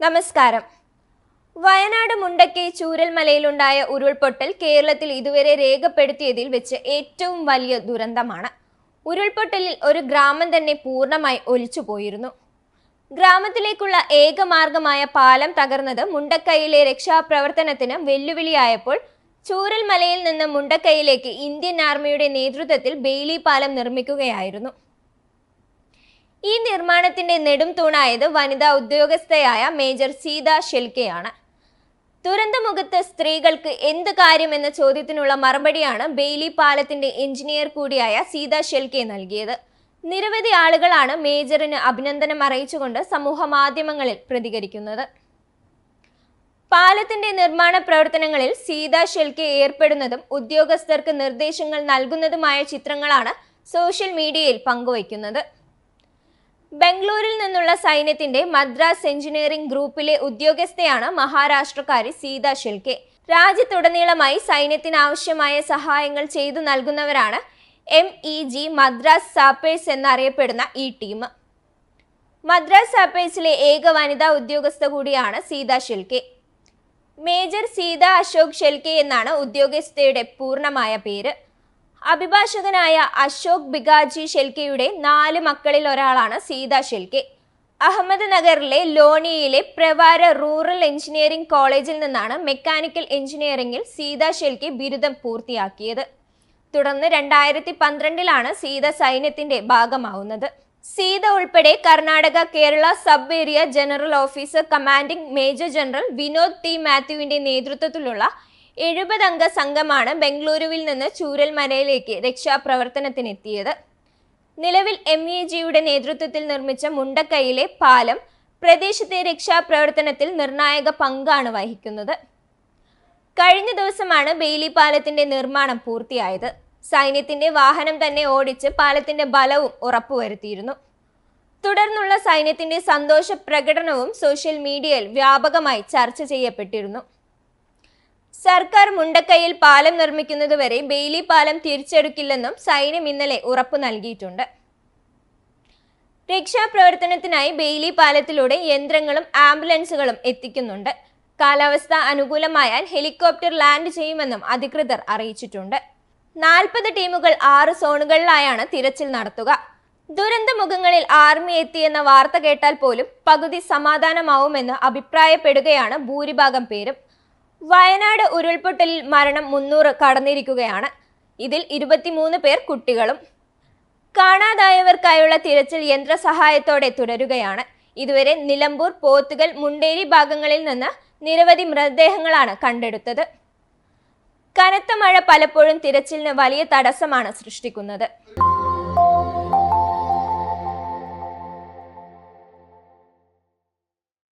നമസ്കാരം. വയനാട് മുണ്ടക്കെ ചൂരൽമലയിലുണ്ടായ ഉരുൾപൊട്ടൽ കേരളത്തിൽ ഇതുവരെ രേഖപ്പെടുത്തിയതിൽ വെച്ച് ഏറ്റവും വലിയ ദുരന്തമാണ്. ഉരുൾപൊട്ടലിൽ ഒരു ഗ്രാമം തന്നെ പൂർണമായി ഒലിച്ചുപോയിരുന്നു ഗ്രാമത്തിലേക്കുള്ള ഏക മാർഗമായ പാലം തകർന്നത് മുണ്ടക്കൈയിലെ രക്ഷാപ്രവർത്തനത്തിന് വെല്ലുവിളിയായപ്പോൾ ചൂരൽമലയിൽ നിന്ന് മുണ്ടക്കൈയിലേക്ക് ഇന്ത്യൻ ആർമിയുടെ നേതൃത്വത്തിൽ ബെയിലി പാലം നിർമ്മിക്കുകയായിരുന്നു. ഈ നിർമ്മാണത്തിന്റെ നെടും തൂണായത് വനിതാ ഉദ്യോഗസ്ഥയായ മേജർ സീത ഷെൽക്കെയാണ് ദുരന്തമുഖത്ത് സ്ത്രീകൾക്ക് എന്ത് കാര്യം എന്ന ചോദ്യത്തിനുള്ള മറുപടിയാണ് ബെയ്ലി പാലത്തിന്റെ എഞ്ചിനീയർ കൂടിയായ സീത ഷെൽക്കെ നൽകിയത്. നിരവധി ആളുകളാണ് മേജറിന് അഭിനന്ദനം അറിയിച്ചുകൊണ്ട് സമൂഹ മാധ്യമങ്ങളിൽ പ്രതികരിക്കുന്നത്. പാലത്തിന്റെ നിർമ്മാണ പ്രവർത്തനങ്ങളിൽ സീത ഷെൽക്കെ ഏർപ്പെടുന്നതും ഉദ്യോഗസ്ഥർക്ക് നിർദ്ദേശങ്ങൾ നൽകുന്നതുമായ ചിത്രങ്ങളാണ് സോഷ്യൽ മീഡിയയിൽ പങ്കുവയ്ക്കുന്നത്. ബംഗളൂരിൽ നിന്നുള്ള സൈന്യത്തിന്റെ മദ്രാസ് എഞ്ചിനീയറിംഗ് ഗ്രൂപ്പിലെ ഉദ്യോഗസ്ഥയാണ് മഹാരാഷ്ട്രക്കാരി സീത ഷിൽക്കെ രാജ്യത്തുടനീളമായി സൈന്യത്തിന് ആവശ്യമായ സഹായങ്ങൾ ചെയ്തു നൽകുന്നവരാണ് M E G Madras sappers എന്നറിയപ്പെടുന്ന ഈ ടീം. മദ്രാസ് സാപ്പേഴ്സിലെ ഏക വനിതാ ഉദ്യോഗസ്ഥ കൂടിയാണ് സീത ഷെൽക്കെ മേജർ സീത അശോക് ഷെൽക്കെ എന്നാണ് ഉദ്യോഗസ്ഥയുടെ പൂർണമായ പേര്. അഭിഭാഷകനായ അശോക് ബിഗാജി ഷെൽക്കെയുടെ നാല് മക്കളിൽ ഒരാളാണ് സീത ഷെൽക്കെ അഹമ്മദ് നഗറിലെ ലോണിയയിലെ പ്രവാര റൂറൽ എഞ്ചിനീയറിംഗ് കോളേജിൽ നിന്നാണ് മെക്കാനിക്കൽ എഞ്ചിനീയറിംഗിൽ സീത ഷെൽക്കെ ബിരുദം പൂർത്തിയാക്കിയത്. തുടർന്ന് രണ്ടായിരത്തി പന്ത്രണ്ടിലാണ് സീത സൈന്യത്തിന്റെ ഭാഗമാവുന്നത്. സീത ഉൾപ്പെടെ Karnataka Kerala sub area general officer commanding major general Vinod T മാത്യുവിന്റെ നേതൃത്വത്തിലുള്ള എഴുപതംഗ സംഘമാണ് ബംഗളൂരുവിൽ നിന്ന് ചൂരൽമലയിലേക്ക് രക്ഷാപ്രവർത്തനത്തിനെത്തിയത്. നിലവിൽ എം ഇ ജിയുടെ നേതൃത്വത്തിൽ നിർമ്മിച്ച മുണ്ടക്കൈയിലെ പാലം പ്രദേശത്തെ രക്ഷാപ്രവർത്തനത്തിൽ നിർണായക പങ്കാണ് വഹിക്കുന്നത്. കഴിഞ്ഞ ദിവസമാണ് ബെയിലി പാലത്തിന്റെ നിർമ്മാണം പൂർത്തിയായത്. സൈന്യത്തിന്റെ വാഹനം തന്നെ ഓടിച്ച് പാലത്തിന്റെ ബലവും ഉറപ്പുവരുത്തിയിരുന്നു. തുടർന്നുള്ള സൈന്യത്തിന്റെ സന്തോഷ പ്രകടനവും സോഷ്യൽ മീഡിയയിൽ വ്യാപകമായി ചർച്ച ചെയ്യപ്പെട്ടിരുന്നു. സർക്കാർ മുണ്ടക്കൈയിൽ പാലം നിർമ്മിക്കുന്നതുവരെ ബെയിലി പാലം തിരിച്ചെടുക്കില്ലെന്നും സൈന്യം ഇന്നലെ ഉറപ്പു നൽകിയിട്ടുണ്ട്. രക്ഷാപ്രവർത്തനത്തിനായി ബെയിലി പാലത്തിലൂടെ യന്ത്രങ്ങളും ആംബുലൻസുകളും എത്തിക്കുന്നുണ്ട്. കാലാവസ്ഥ അനുകൂലമായാൽ ഹെലികോപ്റ്റർ ലാൻഡ് ചെയ്യുമെന്നും അധികൃതർ അറിയിച്ചിട്ടുണ്ട്. നാൽപ്പത് ടീമുകൾ ആറ് സോണുകളിലായാണ് തിരച്ചിൽ നടത്തുക. ദുരന്തമുഖങ്ങളിൽ ആർമി എത്തിയെന്ന വാർത്ത കേട്ടാൽ പോലും പകുതി സമാധാനമാവുമെന്ന് അഭിപ്രായപ്പെടുകയാണ് ഭൂരിഭാഗം പേരും. വയനാട് ഉരുൾപൊട്ടലിൽ മരണം മുന്നൂറ് കടന്നിരിക്കുകയാണ്. ഇതിൽ ഇരുപത്തിമൂന്ന് പേർ കുട്ടികളും. കാണാതായവർക്കായുള്ള തിരച്ചിൽ യന്ത്രസഹായത്തോടെ തുടരുകയാണ്. ഇതുവരെ നിലമ്പൂർ പോത്തുകൽ മുണ്ടേരി ഭാഗങ്ങളിൽ നിന്ന് നിരവധി മൃതദേഹങ്ങളാണ് കണ്ടെടുത്തത്. കനത്ത മഴ പലപ്പോഴും തിരച്ചിലിന് വലിയ തടസ്സമാണ് സൃഷ്ടിക്കുന്നത്.